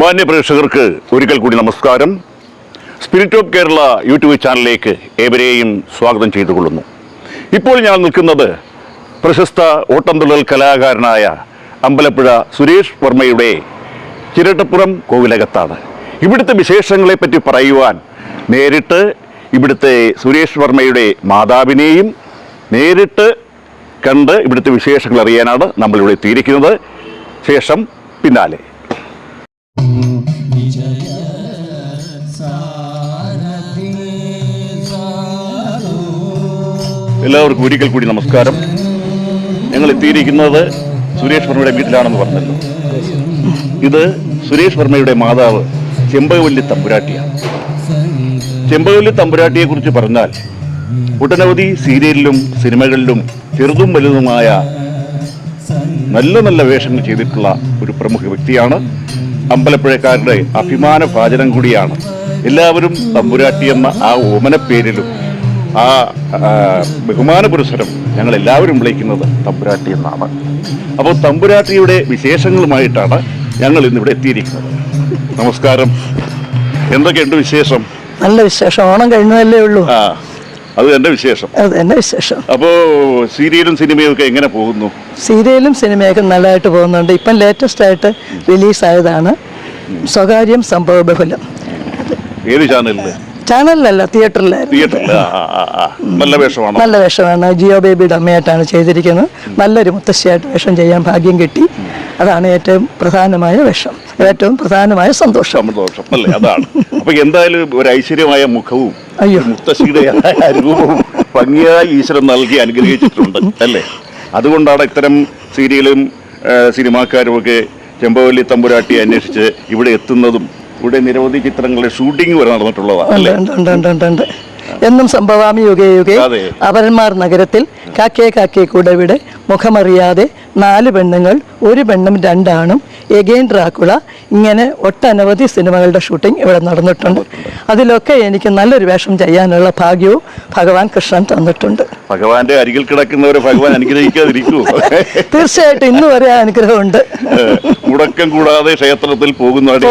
മാന്യ പ്രേക്ഷകർക്ക് ഒരിക്കൽ കൂടി നമസ്കാരം. സ്പിരിറ്റ് ഓഫ് കേരള യൂട്യൂബ് ചാനലിലേക്ക് ഏവരെയും സ്വാഗതം ചെയ്തുകൊള്ളുന്നു. ഇപ്പോൾ ഞാൻ നിൽക്കുന്നത് പ്രശസ്ത ഓട്ടംതുള്ളൽ കലാകാരനായ അമ്പലപ്പുഴ സുരേഷ് വർമ്മയുടെ ചിരട്ടപ്പുറം കോവിലകത്താണ്. ഇവിടുത്തെ വിശേഷങ്ങളെപ്പറ്റി പറയുവാൻ നേരിട്ട് ഇവിടുത്തെ സുരേഷ് വർമ്മയുടെ മാതാവിനെയും നേരിട്ട് കണ്ട് ഇവിടുത്തെ വിശേഷങ്ങൾ അറിയാനാണ് നമ്മളിവിടെ എത്തിയിരിക്കുന്നത്. ശേഷം പിന്നാലെ. എല്ലാവർക്കും ഒരിക്കൽ കൂടി നമസ്കാരം. ഞങ്ങൾ എത്തിയിരിക്കുന്നത് സുരേഷ് വർമ്മയുടെ വീട്ടിലാണെന്ന് പറഞ്ഞല്ലോ. ഇത് സുരേഷ് വർമ്മയുടെ മാതാവ് ചെമ്പകവല്ലി തമ്പുരാട്ടിയാണ്. ചെമ്പകവല്ലി തമ്പുരാട്ടിയെ കുറിച്ച് പറഞ്ഞാൽ ഒട്ടനവധി സീരിയലിലും സിനിമകളിലും ചെറുതും വലുതുമായ നല്ല നല്ല വേഷങ്ങൾ ചെയ്തിട്ടുള്ള ഒരു പ്രമുഖ വ്യക്തിയാണ്. അമ്പലപ്പുഴക്കാരുടെ അഭിമാന ഭാചനം കൂടിയാണ്. എല്ലാവരും തമ്പുരാട്ടി എന്ന ആ ഓമന പേരിലും ആ ബഹുമാന പുരസ്സരം ഞങ്ങൾ എല്ലാവരും വിളിക്കുന്നത് തമ്പുരാട്ടി എന്നാണ്. അപ്പോൾ തമ്പുരാട്ടിയുടെ വിശേഷങ്ങളുമായിട്ടാണ് ഞങ്ങൾ ഇന്നിവിടെ എത്തിയിരിക്കുന്നത്. നമസ്കാരം. എന്തൊക്കെയുണ്ട് വിശേഷം? നല്ല വിശേഷം. ഓണം കഴിഞ്ഞതല്ലേ ഉള്ളൂ. ആ അത് എന്റെ വിശേഷം. അത് എന്റെ വിശേഷം. അപ്പോ സീരിയലും സിനിമയും ഒക്കെ എങ്ങനെ പോകുന്നു? സീരിയലും സിനിമയൊക്കെ നല്ലതായിട്ട് പോകുന്നുണ്ട്. ഇപ്പം ലേറ്റസ്റ്റ് ആയിട്ട് റിലീസായതാണ് സ്വകാര്യം സംഭവ ബഹുലം. ഏത് ചാനലിൽ ചാനലിലല്ല തിയേറ്ററിലായിരുന്നു. തിയേറ്ററിൽ. നല്ല വേഷമാണ്? നല്ല വേഷമാണ്. ജിയോ ബേബിയുടെ അമ്മയായിട്ടാണ് ചെയ്തിരിക്കുന്നത്. നല്ലൊരു മുത്തശ്ശിയായിട്ട് വേഷം ചെയ്യാൻ ഭാഗ്യം കിട്ടി. അതാണ് ഏറ്റവും പ്രധാനമായ വേഷം. ഏറ്റവും പ്രധാനമായ സന്തോഷം. സന്തോഷം. അല്ലേ? അതാണ്. അപ്പൊ എന്തായാലും ഒരു ഐശ്വര്യമായ മുഖവും അയ്യോ. മുത്തശ്ശിയുടെ രൂപവും ഭംഗിയായി ഈശ്വരൻ നൽകി അനുഗ്രഹിച്ചിട്ടുണ്ട്. അല്ലേ? അതുകൊണ്ടാണ് ഇത്തരം സീരിയലും സിനിമാക്കാരും ഒക്കെ ചെമ്പവല്ലി തമ്പുരാട്ടി അന്വേഷിച്ച് ഇവിടെ എത്തുന്നതും ഇവിടെ നിരവധി ചിത്രങ്ങളുടെ ഷൂട്ടിംഗ് വരെ നടന്നിട്ടുള്ളതാണ് എന്നും സംഭവാമി യുഗേ യുഗേ. അവരന്മാർ നഗരത്തിൽ കാക്കേ കാക്കേ കൂടെ കൂടവിടെ മുഖമറിയാതെ നാല് പെണ്ണുങ്ങൾ ഒരു പെണ്ണും രണ്ടാണും. എഗെയിൻ ഡ്രാക്കുള ഇങ്ങനെ ഒട്ടനവധി സിനിമകളുടെ ഷൂട്ടിംഗ് ഇവിടെ നടന്നിട്ടുണ്ട്. അതിലൊക്കെ എനിക്ക് നല്ലൊരു വേഷം ചെയ്യാനുള്ള ഭാഗ്യവും ഭഗവാൻ കൃഷ്ണൻ തന്നിട്ടുണ്ട്. ഭഗവാന്റെ അരികിൽ കിടക്കുന്നവരെ ഭഗവാൻ അനുഗ്രഹിക്കാതിരിക്കൂ. തീർച്ചയായിട്ടും ഇന്ന് വരെ അനുഗ്രഹമുണ്ട്. മുടക്കം കൂടാതെ ക്ഷേത്രത്തിൽ പോകുന്നുണ്ട്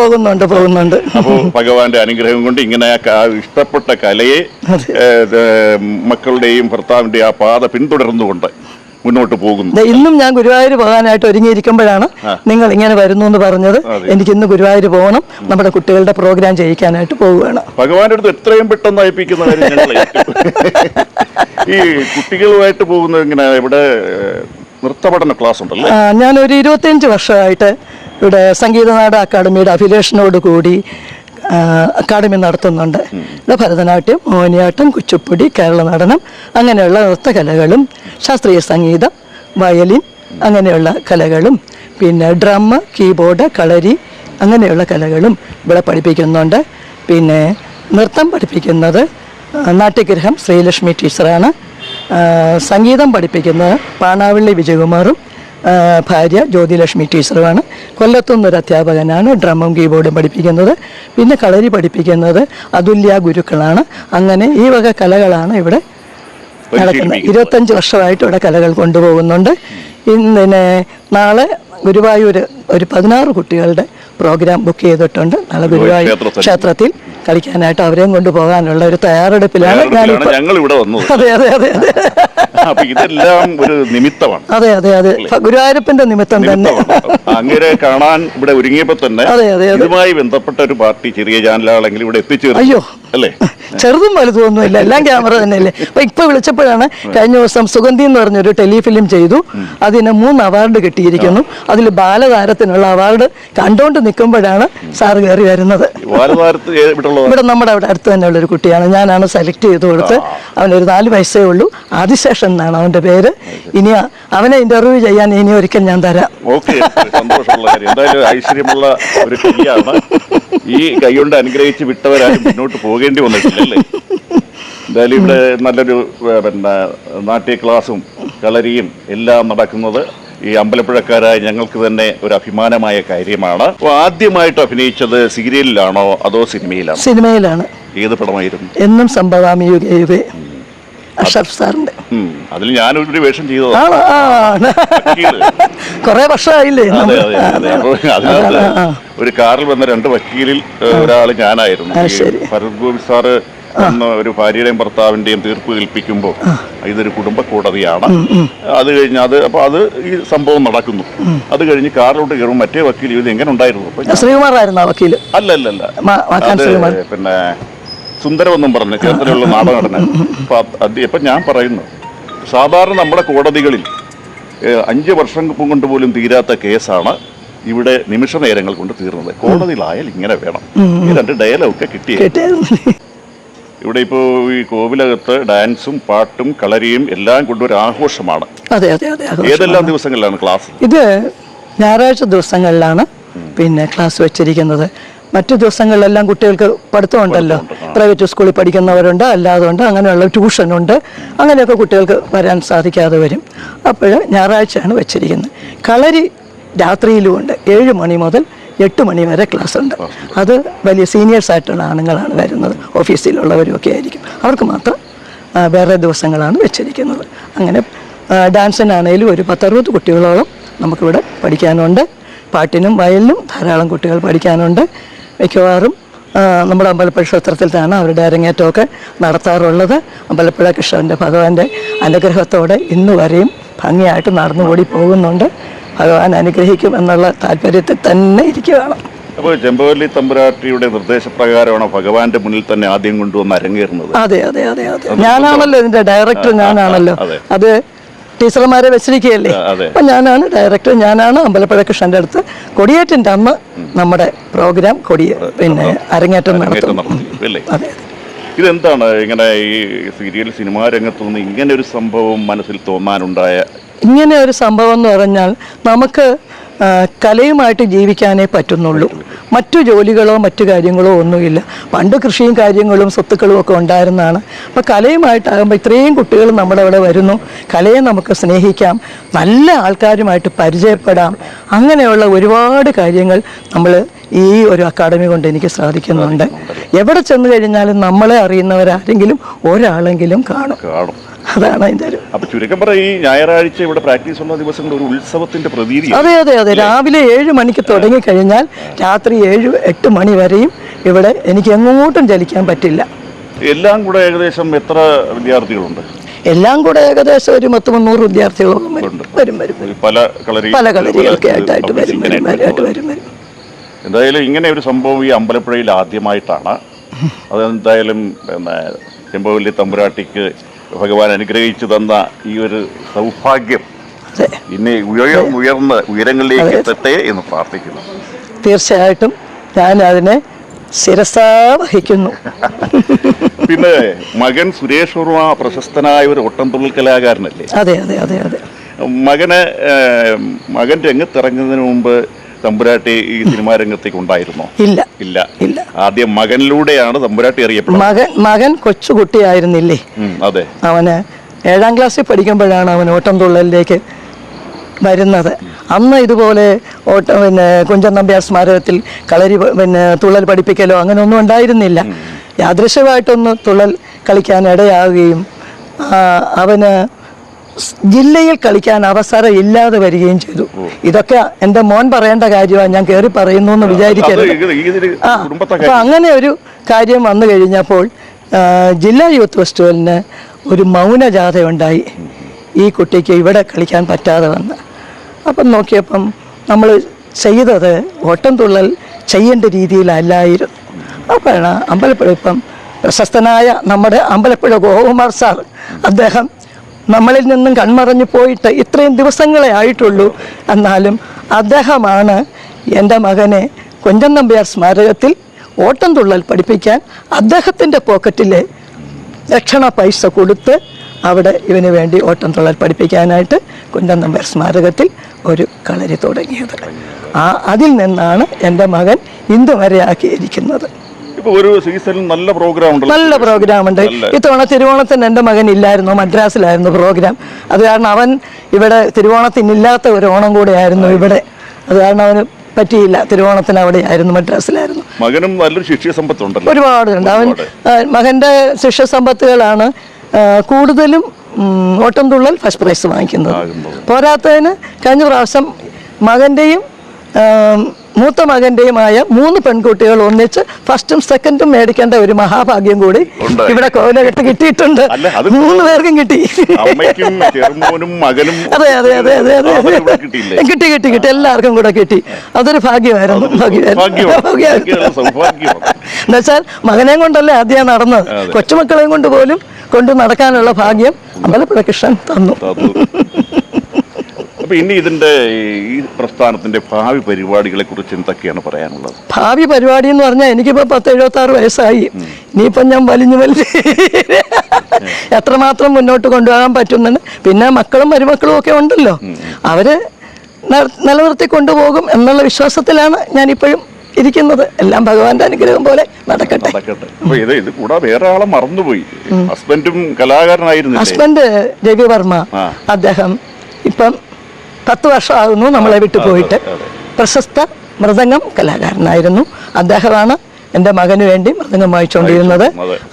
പോകുന്നുണ്ട് പോകുന്നുണ്ട്. അപ്പോൾ ഭഗവാന്റെ അനുഗ്രഹം കൊണ്ട് ഇങ്ങനെ ഇഷ്ടപ്പെട്ട കലയെ മക്കളുടെയും ഭർത്താവിന്റെ ആ പാത പിന്തുടർന്നുകൊണ്ട് മുന്നോട്ട് പോകുന്നു. ഇന്നും ഞാൻ ഗുരുവായൂർ പോകാനായിട്ട് ഒരുങ്ങിയിരിക്കുമ്പോഴാണ് നിങ്ങൾ ഇങ്ങനെ വരുന്നു എന്ന് പറഞ്ഞത്. എനിക്ക് ഇന്ന് ഗുരുവായൂർ പോകണം. നമ്മുടെ കുട്ടികളുടെ പ്രോഗ്രാം ചെയ്യിക്കാനായിട്ട് പോവുകയാണ്. ഭഗവാന്റെ അടുത്ത് എത്രയും പെട്ടെന്ന് അയപ്പിക്കുന്ന ഈ കുട്ടികളുമായിട്ട് പോകുന്നത് ഇങ്ങനെ ഇവിടെ നൃത്തപഠന ക്ലാസ് ഉണ്ടല്ലോ? ആ, ഞാനൊരു ഇരുപത്തിയഞ്ച് വർഷമായിട്ട് ഇവിടെ സംഗീത നാട അക്കാദമിയുടെ അഭിലേഷനോട് കൂടി അക്കാദമി നടത്തുന്നുണ്ട്. ഭരതനാട്യം മോഹിനിയാട്ടം കുച്ചിപ്പുടി കേരള നടനം അങ്ങനെയുള്ള നൃത്തകലകളും ശാസ്ത്രീയ സംഗീതം വയലിൻ അങ്ങനെയുള്ള കലകളും പിന്നെ ഡ്രം കീബോർഡ് കളരി അങ്ങനെയുള്ള കലകളും ഇവിടെ പഠിപ്പിക്കുന്നുണ്ട്. പിന്നെ നൃത്തം പഠിപ്പിക്കുന്നത് നാട്യഗ്രഹം ശ്രീലക്ഷ്മി ടീച്ചറാണ്. സംഗീതം പഠിപ്പിക്കുന്നത് പാണാവള്ളി വിജയകുമാറും ഭാര്യ ജ്യോതിലക്ഷ്മി ടീച്ചറുമാണ്. കൊല്ലത്തുനിന്നൊരു അധ്യാപകനാണ്. ഡ്രമ്മും കീബോർഡും പഠിപ്പിക്കുന്നത്. പിന്നെ കളരി പഠിപ്പിക്കുന്നത് അതുല്യ ഗുരുക്കളാണ്. അങ്ങനെ ഈ വക കലകളാണ് ഇവിടെ നടക്കുന്നത്. ഇരുപത്തഞ്ച് വർഷമായിട്ട് ഇവിടെ കലകൾ കൊണ്ടുപോകുന്നുണ്ട്. ഇന്നിനെ നാളെ ഗുരുവായൂർ ഒരു പതിനാറ് കുട്ടികളുടെ പ്രോഗ്രാം ബുക്ക് ചെയ്തിട്ടുണ്ട്. നാളെ ഗുരുവായൂർ ക്ഷേത്രത്തിൽ. കളിക്കാനായിട്ട് അവരെയും കൊണ്ടുപോകാനുള്ള ഒരു തയ്യാറെടുപ്പിലാണ് ഞങ്ങൾ ഇവിടെ വന്നത്. അതെ അതെ അതെ അതെ. ഇതെല്ലാം ഒരു നിമിത്തമാണ്. അതെ അതെ അതെ. ഗുരുവായൂരപ്പന്റെ നിമിത്തം തന്നെ. അങ്ങനെ കാണാൻ ഇവിടെ ഒരുങ്ങിയപ്പോ തന്നെ അതെ, അതെ, അതെ. ഇതുമായി ബന്ധപ്പെട്ട ഒരു പാർട്ടി ചെറിയ ചാനലാണെങ്കിൽ ഇവിടെ എത്തിച്ചേർന്നു. അയ്യോ അല്ലേ? ചെറുതും വലുതും ഒന്നുമില്ല. എല്ലാം ക്യാമറ തന്നെയല്ലേ? അപ്പൊ ഇപ്പൊ വിളിച്ചപ്പോഴാണ് കഴിഞ്ഞ ദിവസം സുഗന്ധി എന്ന് പറഞ്ഞൊരു ടെലിഫിലിം ചെയ്തു. അതിന് മൂന്ന് അവാർഡ് കിട്ടിയിരിക്കുന്നു. അതിൽ ബാലതാരത്തിനുള്ള അവാർഡ് കണ്ടോണ്ട് നിൽക്കുമ്പോഴാണ് സാറ് കയറി വരുന്നത്. ഇവിടെ നമ്മുടെ അവിടെ അടുത്ത് തന്നെയുള്ള ഒരു കുട്ടിയാണ്. ഞാനാണ് സെലക്ട് ചെയ്ത് കൊടുത്ത് അവനൊരു നാല് വയസ്സേ ഉള്ളൂ. ആദിശേഷൻ എന്നാണ് അവന്റെ പേര്. ഇനി അവനെ ഇന്റർവ്യൂ ചെയ്യാൻ ഇനി ഒരിക്കൽ ഞാൻ തരാം. ഐശ്വര്യമുള്ള ഒരു കൈയാണ് ഈ കൈ കൊണ്ട് അനുഗ്രഹിച്ച് വിട്ടവരാണ് മുന്നോട്ട് പോകേണ്ടി വന്നിട്ടില്ലല്ലേ? എന്തായാലും ഇവിടെ നല്ലൊരു പിന്നെ നാട്യ ക്ലാസും കളരിയും എല്ലാം നടക്കുന്നത് ഈ അമ്പലപ്പുഴക്കാരായ ഞങ്ങൾക്ക് തന്നെ ഒരു അഭിമാനമായ കാര്യമാണ്. അപ്പോൾ ആദ്യമായിട്ട് അഭിനയിച്ചത് സീരിയലിലാണോ അതോ സിനിമയിലാണോ? സിനിമയിലാണ്. ഏത് പടമായിരുന്നു? എന്നും സംഭവാമി യുഗേ യുഗേ അഷറഫ് സാറിന്റെ. അതിൽ ഞാനൊരു വേഷം വക്കീൽ. കൊറേ വർഷമായില്ലേ? ഒരു കാറിൽ വന്ന രണ്ട് വക്കീലിൽ ഒരാൾ ഞാനായിരുന്നു. ഭരത് ഗോപി സാറ് എന്ന ഒരു ഭാര്യയുടെയും ഭർത്താവിന്റെയും തീർപ്പ് കേൾപ്പിക്കുമ്പോൾ ഇതൊരു കുടുംബ കോടതിയാണ്. അത് കഴിഞ്ഞ് അത് അപ്പൊ അത് ഈ സംഭവം നടക്കുന്നു. അത് കഴിഞ്ഞ് കാറിലോട്ട് കയറും. മറ്റേ വക്കീൽ ഇത് എങ്ങനെ ഉണ്ടായിരുന്നു? ശ്രീകുമാറായിരുന്നു ആ വക്കീൽ? അല്ല അല്ല അല്ല പിന്നെ സുന്ദരമെന്നും പറഞ്ഞു കേരളത്തിലുള്ള നാടകടന അപ്പൊ അത് ഇപ്പൊ ഞാൻ പറയുന്നു. സാധാരണ നമ്മുടെ കോടതികളിൽ അഞ്ച് വർഷം കൊണ്ട് പോലും തീരാത്ത കേസാണ് ഇവിടെ നിമിഷ നേരങ്ങൾ കൊണ്ട് തീർന്നത്. കോടതിയിലായാൽ ഇങ്ങനെ വേണം. ഈ രണ്ട് ഡയലോഗൊക്കെ കിട്ടിയ. ഇവിടെ ഇപ്പോ ഈ കോവിലകത്ത് ഡാൻസും പാട്ടും കളരിയും എല്ലാം കൊണ്ടൊരു ആഘോഷമാണ്. അതെ അതെ അതെ. ഏതെല്ലാം ദിവസങ്ങളിലാണ് ക്ലാസ്? ഇത് ഞായറാഴ്ച ദിവസങ്ങളിലാണ് പിന്നെ ക്ലാസ് വെച്ചിരിക്കുന്നത്. മറ്റു ദിവസങ്ങളിലെല്ലാം കുട്ടികൾക്ക് പഠിത്തമുണ്ടല്ലോ. പ്രൈവറ്റ് സ്കൂളിൽ പഠിക്കുന്നവരുണ്ട് അല്ലാതെ ഉണ്ട് അങ്ങനെയുള്ള ട്യൂഷനുണ്ട്. അങ്ങനെയൊക്കെ കുട്ടികൾക്ക് വരാൻ സാധിക്കാതെ വരും. അപ്പോൾ ഞായറാഴ്ചയാണ് വെച്ചിരിക്കുന്നത്. കളരി രാത്രിയിലും ഉണ്ട്. ഏഴ് മണി മുതൽ എട്ട് മണി വരെ ക്ലാസ് ഉണ്ട്. അത് വലിയ സീനിയേഴ്സ് ആയിട്ടുള്ള ആണുങ്ങളാണ് വരുന്നത്. ഓഫീസിലുള്ളവരും ഒക്കെ ആയിരിക്കും. അവർക്ക് മാത്രം വേറെ ദിവസങ്ങളാണ് വെച്ചിരിക്കുന്നത്. അങ്ങനെ ഡാൻസിനാണേലും ഒരു പത്തറുപത് കുട്ടികളോളം നമുക്കിവിടെ പഠിക്കാനുണ്ട്. പാട്ടിനും വയലിനും ധാരാളം കുട്ടികൾ പഠിക്കാനുണ്ട്. മിക്കവാറും നമ്മുടെ അമ്പലപ്പുഴ ക്ഷേത്രത്തിലാണ് അവരുടെ അരങ്ങേറ്റമൊക്കെ നടത്താറുള്ളത്. അമ്പലപ്പുഴ കൃഷ്ണന്റെ ഭഗവാന്റെ അനുഗ്രഹത്തോടെ ഇന്ന് വരെയും ഭംഗിയായിട്ട് നടന്നുകൂടി പോകുന്നുണ്ട്. ഭഗവാൻ അനുഗ്രഹിക്കും എന്നുള്ള താല്പര്യത്തിൽ തന്നെ ഇരിക്കുകയാണ്. അപ്പോൾ ചെമ്പവല്ലി തമ്പുരാട്ടിയുടെ നിർദ്ദേശപ്രകാരമാണ് ഭഗവാന്റെ മുന്നിൽ തന്നെ ആദ്യം കൊണ്ടുവന്ന് അരങ്ങേറുന്നത്? അതെ അതെ അതെ അതെ. ഞാനാണല്ലോ ഇതിന്റെ ഡയറക്ടർ ഞാനാണല്ലോ. അതെ. ടീച്ചർമാരെ വെച്ചിരിക്കുകയല്ലേ? അപ്പം ഞാനാണ് ഡയറക്ടർ ഞാനാണ് അമ്പലപ്പുഴ കൃഷ്ണന്റെ അടുത്ത് കൊടിയേറ്റിന്റെ അമ്മ നമ്മുടെ പ്രോഗ്രാം കൊടിയ പിന്നെ അരങ്ങേറ്റം നടത്തും. അതെ ഇതെന്താണ് ഇങ്ങനെ ഈ സീരിയൽ സിനിമാ രംഗത്തു നിന്ന് ഇങ്ങനെ ഒരു സംഭവം മനസ്സിൽ തോന്നാനുണ്ടായ ഇങ്ങനെ ഒരു സംഭവം എന്ന് പറഞ്ഞാൽ നമുക്ക് കലയുമായിട്ട് ജീവിക്കാനേ പറ്റുന്നുള്ളൂ. മറ്റു ജോലികളോ മറ്റു കാര്യങ്ങളോ ഒന്നുമില്ല. പണ്ട് കൃഷിയും കാര്യങ്ങളും സ്വത്തുക്കളും ഒക്കെ ഉണ്ടായിരുന്നതാണ്. അപ്പോൾ കലയുമായിട്ടാകുമ്പോൾ ഇത്രയും കുട്ടികൾ നമ്മുടെ അവിടെ വരുന്നു. കലയെ നമുക്ക് സ്നേഹിക്കാം. നല്ല ആൾക്കാരുമായിട്ട് പരിചയപ്പെടാം. അങ്ങനെയുള്ള ഒരുപാട് കാര്യങ്ങൾ നമ്മൾ ഈ ഒരു അക്കാഡമി കൊണ്ട് എനിക്ക് സാധിക്കുന്നുണ്ട്. എവിടെ ചെന്ന് കഴിഞ്ഞാലും നമ്മളെ അറിയുന്നവരാരെങ്കിലും ഒരാളെങ്കിലും കാണും. അതാണ് അതിന്റെ ഒരു അപ്പൊ ചുരുക്കം പറ ഈ ഞായറാഴ്ച ഇവിടെ പ്രാക്ടീസ് വന്ന ദിവസം ഒരു ഉത്സവത്തിന്റെ പ്രതീതി അതെ അതെ അതെ. രാവിലെ ഏഴ് മണിക്ക് തുടങ്ങി കഴിഞ്ഞാൽ രാത്രി ഏഴ് എട്ട് മണി വരെയും ഇവിടെ എനിക്ക് എങ്ങോട്ടും ചലിക്കാൻ പറ്റില്ല. എല്ലാം കൂടെ ഏകദേശം എത്ര വിദ്യാർത്ഥികളുണ്ട്? എല്ലാം കൂടെ ഏകദേശം ഒരു പത്ത് മുന്നൂറ് വിദ്യാർത്ഥികളോളം വരും വരും പല കളരി പല കളരികളൊക്കെ ആയിട്ടായിട്ട് വരും വരും വരും വരും. എന്തായാലും ഇങ്ങനെ ഒരു സംഭവം ഈ അമ്പലപ്പുഴയിൽ ആദ്യമായിട്ടാണ്. അതെന്തായാലും പിന്നെ ചെമ്പവല്ലി തമ്പുരാട്ടിക്ക് ഭഗവാൻ അനുഗ്രഹിച്ചു തന്ന ഈ ഒരു സൗഭാഗ്യം പിന്നെ ഇനി ഉയർ ഉയർന്ന ഉയരങ്ങളിലേക്ക് എത്തട്ടെ എന്ന് പ്രാർത്ഥിക്കുന്നു. തീർച്ചയായിട്ടും ഞാൻ അതിനെ ശിരസാവഹിക്കുന്നു. പിന്നെ മകൻ സുരേഷ് വർമ്മ പ്രശസ്തനായ ഒരു ഒട്ടംതുള്ളൽ കലാകാരനല്ലേ? അതെ അതെ അതെ അതെ. മകന് മകൻ രംഗത്തിറങ്ങുന്നതിന് മുമ്പ് തമ്പുരാട്ടി ഈ സിനിമാ രംഗത്തേക്ക് ഉണ്ടായിരുന്നോ? ഇല്ല. ഇല്ല. ഇല്ല. ആദ്യം മകനിലൂടെയാണ് തമ്പുരാട്ടി അറിയപ്പെടുന്നത്. മകൻ മകൻ കൊച്ചുകുട്ടിയായിരുന്നില്ലേ? അതെ. അവന് ഏഴാം ക്ലാസ്സിൽ പഠിക്കുമ്പോഴാണ് അവൻ ഓട്ടം തുള്ളലിലേക്ക് വരുന്നത്. അന്ന് ഇതുപോലെ ഓട്ട പിന്നെ കുഞ്ചൻ നമ്പ്യാർ സ്മാരകത്തിൽ കളരി പിന്നെ തുള്ളൽ പഠിപ്പിക്കലോ അങ്ങനെ ഒന്നും ഉണ്ടായിരുന്നില്ല യാദൃശ്യമായിട്ടൊന്ന് തുള്ളൽ കളിക്കാൻ ഇടയാവുകയും അവന് ജില്ലയിൽ കളിക്കാൻ അവസരം ഇല്ലാതെ വരികയും ചെയ്തു. ഇതൊക്കെ എന്റെ മോൻ പറയേണ്ട കാര്യമാണ് ഞാൻ കയറി പറയുന്നു എന്ന് വിചാരിക്കരുത്. ആ അപ്പൊ അങ്ങനെ ഒരു കാര്യം വന്നു കഴിഞ്ഞപ്പോൾ ജില്ലാ യൂത്ത് ഫെസ്റ്റിവലിന് ഒരു മൗനജാഥ ഉണ്ടായി ഈ കുട്ടിക്ക് ഇവിടെ കളിക്കാൻ പറ്റാതെ വന്ന്. അപ്പം നോക്കിയപ്പം നമ്മൾ ചെയ്തത് ഓട്ടം തുള്ളൽ ചെയ്യേണ്ട രീതിയിലല്ലായിരുന്നു. അപ്പോഴാണ് അമ്പലപ്പുഴ ഇപ്പം പ്രശസ്തനായ നമ്മുടെ അമ്പലപ്പുഴ ഗോകുമാർ സാർ അദ്ദേഹം നമ്മളിൽ നിന്നും കൺമറഞ്ഞു പോയിട്ട് ഇത്രയും ദിവസങ്ങളെ ആയിട്ടുള്ളൂ. എന്നാലും അദ്ദേഹമാണ് എന്റെ മകനെ കുഞ്ചൻ നമ്പ്യാർ സ്മാരകത്തിൽ ഓട്ടം തുള്ളൽ പഠിപ്പിക്കാൻ അദ്ദേഹത്തിന്റെ പോക്കറ്റിലെ രക്ഷണ പൈസ കൊടുത്ത് അവിടെ ഇവന് വേണ്ടി ഓട്ടം തുള്ളൽ പഠിപ്പിക്കാനായിട്ട് കുഞ്ചൻ നമ്പ്യാർ സ്മാരകത്തിൽ ഒരു കളരി തുടങ്ങിയത്. ആ അതിൽ നിന്നാണ് എന്റെ മകൻ ഇന്ന് വരെ ആക്കിയിരിക്കുന്നത്. ഇപ്പൊ ഒരു സീസണിൽ നല്ല പ്രോഗ്രാം ഉണ്ടല്ലോ. നല്ല പ്രോഗ്രാം ഉണ്ട്. ഇത്തവണ തിരുവോണത്തിന് എന്റെ മകൻ ഇല്ലായിരുന്നു മദ്രാസിലായിരുന്നു പ്രോഗ്രാം അത് കാരണം അവൻ ഇവിടെ തിരുവോണത്തിനില്ലാത്ത ഒരു ഓണം കൂടെ ആയിരുന്നു. ഇവിടെ. അത് കാരണം അവന് പറ്റിയില്ല. തിരുവോണത്തിന് അവിടെയായിരുന്നു മദ്രാസിലായിരുന്നു. മകനും നല്ലൊരു ശിഷ്യ സമ്പത്തുണ്ടല്ലോ. ഒരുപാട്. അവൻ മകന്റെ ആ, കൂടുതലും ഓട്ടം തുള്ളൽ ഫസ്റ്റ് പ്രൈസ് വാങ്ങിക്കുന്നത്. പോരാത്തതിന് കഴിഞ്ഞ പ്രാവശ്യം മകന്റെയും മൂത്ത മകന്റെയുമായ മൂന്ന് പെൺകുട്ടികൾ ഒന്നിച്ച് ഫസ്റ്റും സെക്കൻഡും മേടിക്കേണ്ട ഒരു മഹാഭാഗ്യം കൂടി. ഇവിടെ കോലകെട്ട് കിട്ടിയിട്ടുണ്ട്. മൂന്ന് പേർക്കും കിട്ടി. അതെ അതെ അതെ അതെ അതെ കിട്ടി കിട്ടി കിട്ടി. എല്ലാവർക്കും കൂടെ കിട്ടി. അതൊരു ഭാഗ്യമായിരുന്നു ഭാഗ്യമായിരുന്നു. എന്നുവെച്ചാൽ മകനെയും കൊണ്ടല്ലേ ആദ്യം നടന്നത്. കൊച്ചുമക്കളെയും കൊണ്ട് പോലും കൊണ്ട് നടക്കാനുള്ള ഭാഗ്യം അമ്പലപ്പുഴ കൃഷ്ണൻ തന്നു. അപ്പൊ ഇനി ഇതിന്റെ ഈ പ്രസ്ഥാനത്തിന്റെ ഭാവി പരിപാടികളെ കുറിച്ച് എന്തൊക്കെയാണ് പറയാനുള്ളത്? ഭാവി പരിപാടി എന്ന് പറഞ്ഞാൽ എനിക്കിപ്പോ പത്ത് എഴുപത്തി ആറ് വയസ്സായി ഇനിയിപ്പം ഞാൻ വലിഞ്ഞു വലിഞ്ഞ് എത്രമാത്രം മുന്നോട്ട് കൊണ്ടുപോകാൻ പറ്റുന്നുണ്ട് പിന്നെ മക്കളും മരുമക്കളും ഒക്കെ ഉണ്ടല്ലോ. അവർ നിലനിർത്തി കൊണ്ടുപോകും എന്നുള്ള വിശ്വാസത്തിലാണ് ഞാനിപ്പോഴും ഇരിക്കുന്നത്. എല്ലാം ഭഗവാന്റെ അനുഗ്രഹം പോലെ നടക്കട്ടെ. ഇത് ഇത് കൂടാതെ വേറെ ആളെ മറന്നുപോയി. ഹസ്ബൻഡും കലാകാരനായിരുന്നു ഹസ്ബൻഡ് രവിവർമ്മ. വർമ്മ അദ്ദേഹം ഇപ്പം പത്ത് വർഷമാകുന്നു നമ്മളെ വിട്ടു പോയിട്ട് പ്രശസ്ത മൃദംഗം കലാകാരനായിരുന്നു. അദ്ദേഹമാണ് എന്റെ മകന് വേണ്ടി മൃദംഗം വായിച്ചുകൊണ്ടിരുന്നത്.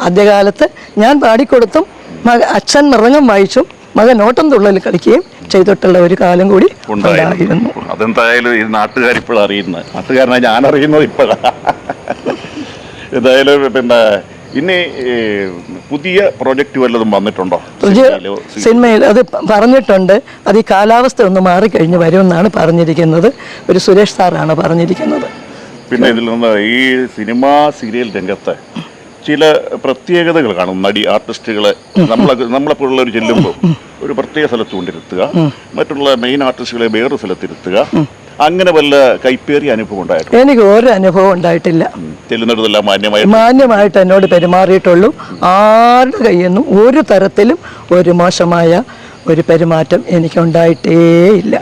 ആദ്യകാലത്ത് ഞാൻ പാടിക്കൊടുത്തും മക അച്ഛൻ മൃദംഗം വായിച്ചും മകൻ ഓട്ടം തുള്ളൽ കളിക്കുകയും ചെയ്തിട്ടുള്ള ഒരു കാലം കൂടി ഉണ്ടായിരുന്നു. അതെന്തായാലും ഈ നാട്ടുകാർ ഇപ്പോഴാണ് അറിയുന്നത്. നാട്ടുകാരനെ ഞാൻ അറിയുന്നത് ഇപ്പോഴാണ് എന്തായാലും പിന്നെ ഇനി പുതിയ പ്രോജക്റ്റ് വല്ലതും വന്നിട്ടുണ്ടോ? സിനിമയിൽ അത് പറഞ്ഞിട്ടുണ്ട്. അത് ഈ കാലാവസ്ഥ ഒന്ന് മാറിക്കഴിഞ്ഞ് വരുമെന്നാണ് പറഞ്ഞിരിക്കുന്നത്. ഒരു സുരേഷ് സാറാണ് പറഞ്ഞിരിക്കുന്നത്. പിന്നെ ഇതിൽ നിന്ന് ഈ സിനിമ സീരിയൽ രംഗത്ത് ചില പ്രത്യേകതകൾ കാണും. നടി ആർട്ടിസ്റ്റുകളെ നമ്മളെ നമ്മളെപ്പോലുള്ളവർ ചെല്ലുമ്പോൾ ഒരു പ്രത്യേക സ്ഥലത്ത് കൊണ്ടിരുത്തുക. മറ്റുള്ള മെയിൻ ആർട്ടിസ്റ്റുകളെ വേറൊരു സ്ഥലത്തിരുത്തുക അങ്ങനെ വല്ല കൈപ്പേറിയ അനുഭവം ഉണ്ടായിട്ടുണ്ട്? എനിക്ക് ഒരു അനുഭവം ഉണ്ടായിട്ടില്ല. ചെല്ലുന്നിടത്തെല്ലാം മാന്യമായി മാന്യമായിട്ട്? എന്നോട് പെരുമാറിയിട്ടുള്ളൂ. ആരുടെ കയ്യിൽ നിന്നും ഒരു തരത്തിലും ഒരു മോശമായ ഒരു പെരുമാറ്റം ഇല്ല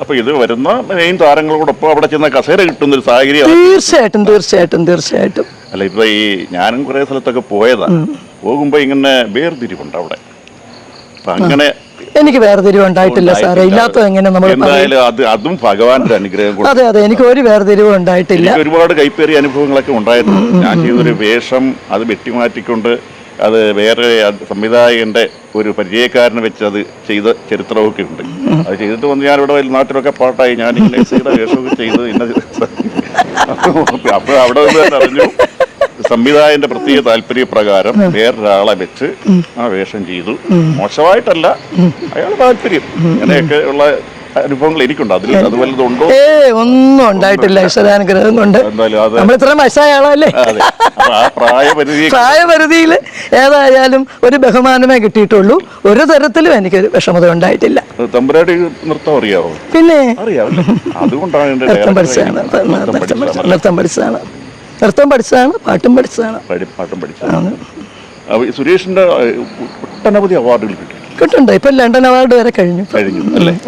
അപ്പൊ ഇത് വരുന്ന മെയിൻ താരങ്ങളോടൊപ്പം അവിടെ ചെന്ന കസേര കിട്ടുന്ന ഒരു സാഹചര്യം തീർച്ചയായിട്ടും തീർച്ചയായിട്ടും തീർച്ചയായിട്ടും. അല്ല ഇപ്പൊ ഈ ഞാനും കുറെ സ്ഥലത്തൊക്കെ പോയതാ. പോകുമ്പോ ഇങ്ങനെ വേർതിരിവുണ്ട് അവിടെ. അപ്പൊ അങ്ങനെ എനിക്ക് വേറെ വേർതിരിവ് ഉണ്ടായിട്ടില്ല സാറേ. ഇല്ലാത്ത എങ്ങനെ നമ്മൾ എന്തായാലും അത് അതും ഭഗവാന്റെ അനുഗ്രഹം കൊണ്ട് അതെ അതെ. എനിക്ക് ഒരു വേറെ വേർതിരിവ് ഉണ്ടായിട്ടില്ല. എനിക്ക് ഒരുപാട് കൈപ്പേറിയ അനുഭവങ്ങളൊക്കെ ഉണ്ടായിരുന്നു ഞാൻ ചെയ്തൊരു വേഷം അത് വെട്ടിമാറ്റിക്കൊണ്ട് അത് വേറെ അത് സംവിധായകന്റെ ഒരു പരിചയക്കാരനെ വെച്ച് അത് ചെയ്ത ചരിത്രമൊക്കെ ഉണ്ട്. അത് ചെയ്തിട്ട് വന്ന് ഞാൻ ഇവിടെ നാട്ടിലൊക്കെ പാട്ടായി. ഞാൻ ഇങ്ങനെ ചെയ്ത വേഷമൊക്കെ ചെയ്ത് ഇന്ന അപ്പോൾ അവിടെ നിന്ന് തന്നെ അറിഞ്ഞു. സംവിധായകന്റെ പ്രത്യേക താല്പര്യപ്രകാരം വേറൊരാളെ വെച്ച് ആ വേഷം ചെയ്തു. മോശമായിട്ടല്ല. അയാൾ താല്പര്യം. അങ്ങനെയൊക്കെ ഉള്ള അനുഭവങ്ങൾ എനിക്കുണ്ട്. അതിൽ അത് വല്ലതുണ്ടോ ഏ ഒന്നും ഉണ്ടായിട്ടില്ല. ഈശ്വരാനുഗ്രഹം കൊണ്ട്. നമ്മൾ ഇത്ര വയസ്സായ ആളല്ലേ പ്രായപരിധിയിൽ ഏതായാലും ഒരു ബഹുമാനമേ കിട്ടിയിട്ടുള്ളൂ. ഒരു തരത്തിലും എനിക്കൊരു വിഷമത ഉണ്ടായിട്ടില്ല. തമ്പുരാട്ടി നൃത്തം അറിയാവോ? പിന്നെ അറിയാവല്ലേ. അതുകൊണ്ടാണ് നൃത്തം പഠിച്ചാണ് പഠിച്ചതാണ്. നൃത്തം പഠിച്ചതാണ്. നൃത്തം പഠിച്ചതാണ് പാട്ടും പഠിച്ചതാണ്. പഠി- പാട്ടും പഠിച്ചതാണ്. സുരേഷിന്റെ ഒട്ടനവധി അവാർഡുകൾ കിട്ടി. കിട്ടുന്നുണ്ട്. ഇപ്പം ലണ്ടൻ അവാർഡ് വരെ കഴിഞ്ഞു. കഴിഞ്ഞു. അല്ലേ?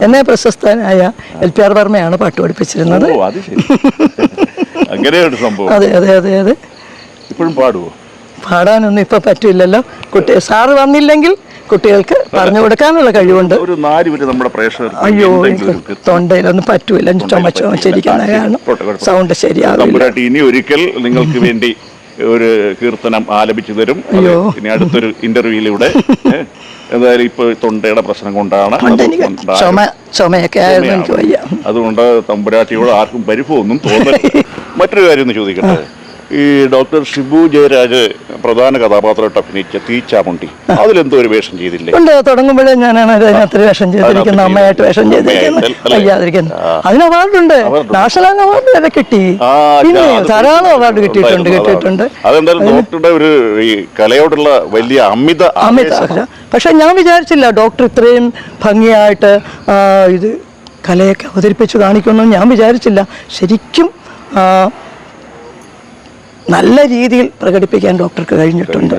എന്നെ പ്രശസ്തനായ എൽ പി ആർ വർമ്മയാണ് പാട്ട് പഠിപ്പിച്ചിരുന്നത്. ഓ അത് ശരി. അങ്ങനെ ഒരു സംഭവം. അതെ അതെ അതെ അതെ. ഇപ്പോഴും പാടുവോ? പാടാനൊന്നും ഇപ്പൊ പറ്റില്ലല്ലോ. കുട്ടി സാറ് വന്നില്ലെങ്കിൽ കുട്ടികൾക്ക് പറഞ്ഞു കൊടുക്കാനുള്ള കഴിവുണ്ട്. അയ്യോ എനിക്ക് തൊണ്ടയിലൊന്നും പറ്റൂല. ചുമ ചുമച്ചിരിക്കുന്ന കാരണം സൗണ്ട് ശരിയാവില്ല. തമ്പുരാട്ടി ഇനി ഒരിക്കൽ നിങ്ങൾക്ക് വേണ്ടി ഒരു കീർത്തനം ആലപിച്ചു തരും. ഇനി അടുത്തൊരു ഇന്റർവ്യൂയിലൂടെ എന്തായാലും ഇപ്പൊ തൊണ്ടയുടെ പ്രശ്നം കൊണ്ടാണ്. ചുമയൊക്കെ അതുകൊണ്ട് തമ്പുരാട്ടിയോട് ആർക്കും പരിഭവമൊന്നും തോന്നരുത്. മറ്റൊരു കാര്യം ഒന്ന് ചോദിക്കട്ടെ? ഈ ഡോക്ടർ ഷിബു ജയരാജ് പ്രധാന കഥാപാത്രമായിട്ട് അഭിനയിച്ച തീച്ചാമുണ്ടി. അതിലെന്തോ ഒരു വേഷം ചെയ്തില്ലേ? ഉണ്ട് തുടങ്ങുമ്പോഴേ ഞാനാണ് അതിനകത്ത് വേഷം ചെയ്തിരിക്കുന്നത്. അമ്മയായിട്ട് വേഷം ചെയ്തിരിക്കുന്നത്. അതിന് അവാർഡുണ്ട്. നാഷണൽ അവാർഡ് വരെ കിട്ടി. പിന്നെ ധാരാളം അവാർഡ് കിട്ടിയിട്ടുണ്ട് കിട്ടിയിട്ടുണ്ട്. അതെന്തായാലും ഡോക്ടറുടെ ഒരു ഈ കലയോടുള്ള വലിയ അമിത അമിത പക്ഷെ ഞാൻ വിചാരിച്ചില്ല ഡോക്ടർ ഇത്രയും ഭംഗിയായിട്ട് ഇത് കലയൊക്കെ അവതരിപ്പിച്ച് കാണിക്കുമെന്ന് ഞാൻ വിചാരിച്ചില്ല. ശരിക്കും നല്ല രീതിയിൽ പ്രകടിപ്പിക്കാൻ ഡോക്ടർക്ക് കഴിഞ്ഞിട്ടുണ്ട്.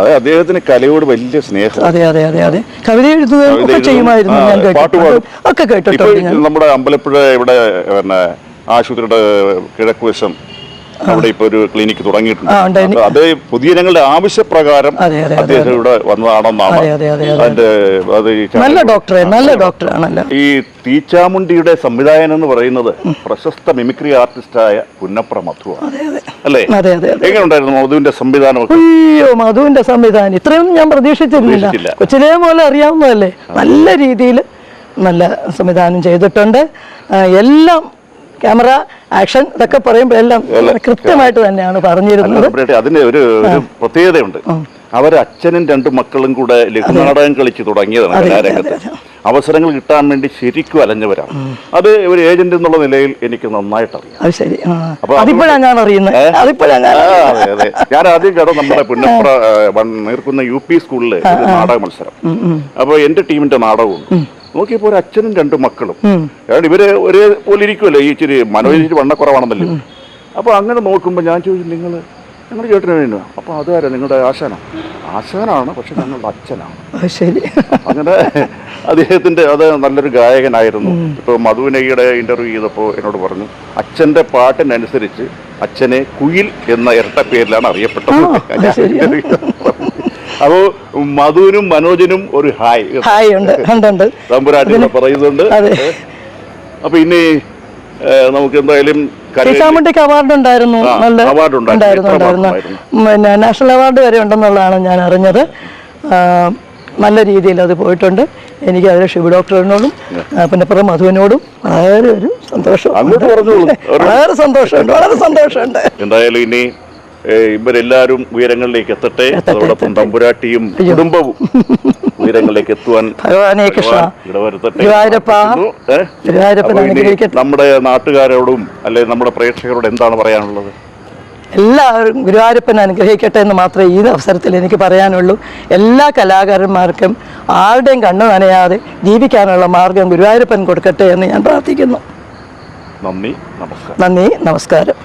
അതെ അദ്ദേഹത്തിന് കലയോട് വലിയ സ്നേഹം. അതെ അതെ അതെ അതെ. കവിത എഴുതുക ഒക്കെ ചെയ്യുമായിരുന്നു ഞാൻ കേട്ടിട്ടുണ്ട്. ഒക്കെ കേട്ടിട്ടുണ്ട് നമ്മുടെ അമ്പലപ്പുഴ ഇവിടെ പിന്നെ ആശുപത്രിയുടെ കിഴക്കുവശം അവിടെ ഇപ്പൊ ഒരു ക്ലിനിക്ക് തുടങ്ങിയിട്ടുണ്ട്. അത് പൊതുജനങ്ങളുടെ ആവശ്യപ്രകാരം അദ്ദേഹം ഇവിടെ വന്നതാണെന്നാണ് അതെ, അതെ, അതെ, അതെ. അതിന്റെ നല്ല ഡോക്ടറെ നല്ല ഡോക്ടറാണല്ലോ. ഈ തീച്ചാമുണ്ടിയുടെ സംവിധായകൻ എന്ന് പറയുന്നത് പ്രശസ്ത മിമിക്രി ആർട്ടിസ്റ്റായ പുന്നപ്ര മധു അല്ലേ? അതെ അതെ അതെ. എങ്ങനെ ഉണ്ടായിരുന്നു മധുവിന്റെ സംവിധാനം അയ്യോ മധുവിന്റെ സംവിധാനം. ഇത്രയൊന്നും ഞാൻ പ്രതീക്ഷിച്ചിരുന്നില്ല. കൊച്ചിലേ പോലെ അറിയാവുന്നതല്ലേ? നല്ല രീതിയിൽ നല്ല സംവിധാനം ചെയ്തിട്ടുണ്ട്. എല്ലാം ക്യാമറ ആക്ഷൻ ഇതൊക്കെ പറയുമ്പോ എല്ലാം കൃത്യമായിട്ട് തന്നെയാണ് പറഞ്ഞിരുന്നത്. അതിന് ഒരു പ്രത്യേകതയുണ്ട്. അവർ അച്ഛനും രണ്ട് മക്കളും കൂടെ ലഘുനാടകം കളിച്ച് തുടങ്ങിയതാണ് കലാരംഗത്ത്. അവസരങ്ങൾ കിട്ടാൻ വേണ്ടി ശരിക്കും അലഞ്ഞവരാണ്. അത് ഒരു ഏജന്റ് എന്നുള്ള നിലയിൽ എനിക്ക് നന്നായിട്ട് അറിയാം ഞാൻ അറിയുന്നത്. ഞാൻ ആദ്യം കേട്ടോ നമ്മുടെ പുന്നപ്ര നീർക്കുന്ന യു പി സ്കൂളിൽ നാടക മത്സരം. അപ്പൊ എന്റെ ടീമിന്റെ നാടകവും നോക്കിയപ്പോ ഒരു അച്ഛനും രണ്ട് മക്കളും. കാരണം ഇവർ ഒരേ പോലെ ഇരിക്കുമല്ലോ ഈ ഇച്ചിരി മനോജ് ഇച്ചിരി വണ്ണക്കുറവാണെന്നല്ലോ അപ്പൊ അങ്ങനെ നോക്കുമ്പോ ഞാൻ ചോദിച്ചു നിങ്ങൾ ഞങ്ങളുടെ ചേട്ടന് അപ്പൊ അതാരാ നിങ്ങളുടെ ആശാനാണ് ആശാനാണ് പക്ഷെ ഞങ്ങളുടെ അച്ഛനാണ്. ശരി. അങ്ങനെ അദ്ദേഹത്തിന്റെ അത് നല്ലൊരു ഗായകനായിരുന്നു. ഇപ്പൊ മധുവിനയുടെ ഇന്റർവ്യൂ ചെയ്തപ്പോൾ എന്നോട് പറഞ്ഞു അച്ഛന്റെ പാട്ടിനനുസരിച്ച് അച്ഛനെ കുയിൽ എന്ന ഇരട്ട പേരിലാണ് അറിയപ്പെട്ടത്. അപ്പോ മധുവിനും മനോജിനും ഒരു ഹായ്. ഹായ് ഉണ്ട് ഉണ്ട് ഉണ്ട്. തമ്പുരാട്ടി പറയുന്നുണ്ട്. അപ്പൊ ഇനി നമുക്ക് എന്തായാലും കരയിൽ- അവാർഡ് ഉണ്ടായിരുന്നു നല്ല അവാർഡ് ഉണ്ടായിരുന്നു. ഉണ്ടായിരുന്നു? പിന്നെ നാഷണൽ അവാർഡ് വരെ ഉണ്ടെന്നുള്ളതാണ് ഞാൻ അറിഞ്ഞത്. നല്ല രീതിയിൽ അത് പോയിട്ടുണ്ട്. എനിക്ക് അതിൽ ഷിബു ഡോക്ടറിനോടും പിന്നപ്പുറം പിന്നെ പുറം മധുവിനോടും വളരെ ഒരു സന്തോഷം. വളരെ സന്തോഷമുണ്ട് വളരെ സന്തോഷമുണ്ട്. എന്തായാലും ഇനി ഏഹ്, ഇവരെല്ലാരും ഉയരങ്ങളിലേക്ക് എത്തട്ടെ. അതോടൊപ്പം തമ്പുരാട്ടിയും കുടുംബവും ഉയരങ്ങളിലേക്ക് എത്തുവാൻ ഇടവരുത്തട്ടെ നമ്മുടെ നാട്ടുകാരോടും അല്ലെ നമ്മുടെ പ്രേക്ഷകരോട് എന്താണ് പറയാനുള്ളത്? എല്ലാവരും ഗുരുവായൂരപ്പൻ അനുഗ്രഹിക്കട്ടെ എന്ന് മാത്രമേ ഈ അവസരത്തിൽ എനിക്ക് പറയാനുള്ളൂ. എല്ലാ കലാകാരന്മാർക്കും ആരുടെയും കണ്ണു നനയാതെ ജീവിക്കാനുള്ള മാർഗം ഗുരുവായൂരപ്പൻ കൊടുക്കട്ടെ എന്ന് ഞാൻ പ്രാർത്ഥിക്കുന്നു. നന്ദി നമസ്കാരം. നന്ദി നമസ്കാരം.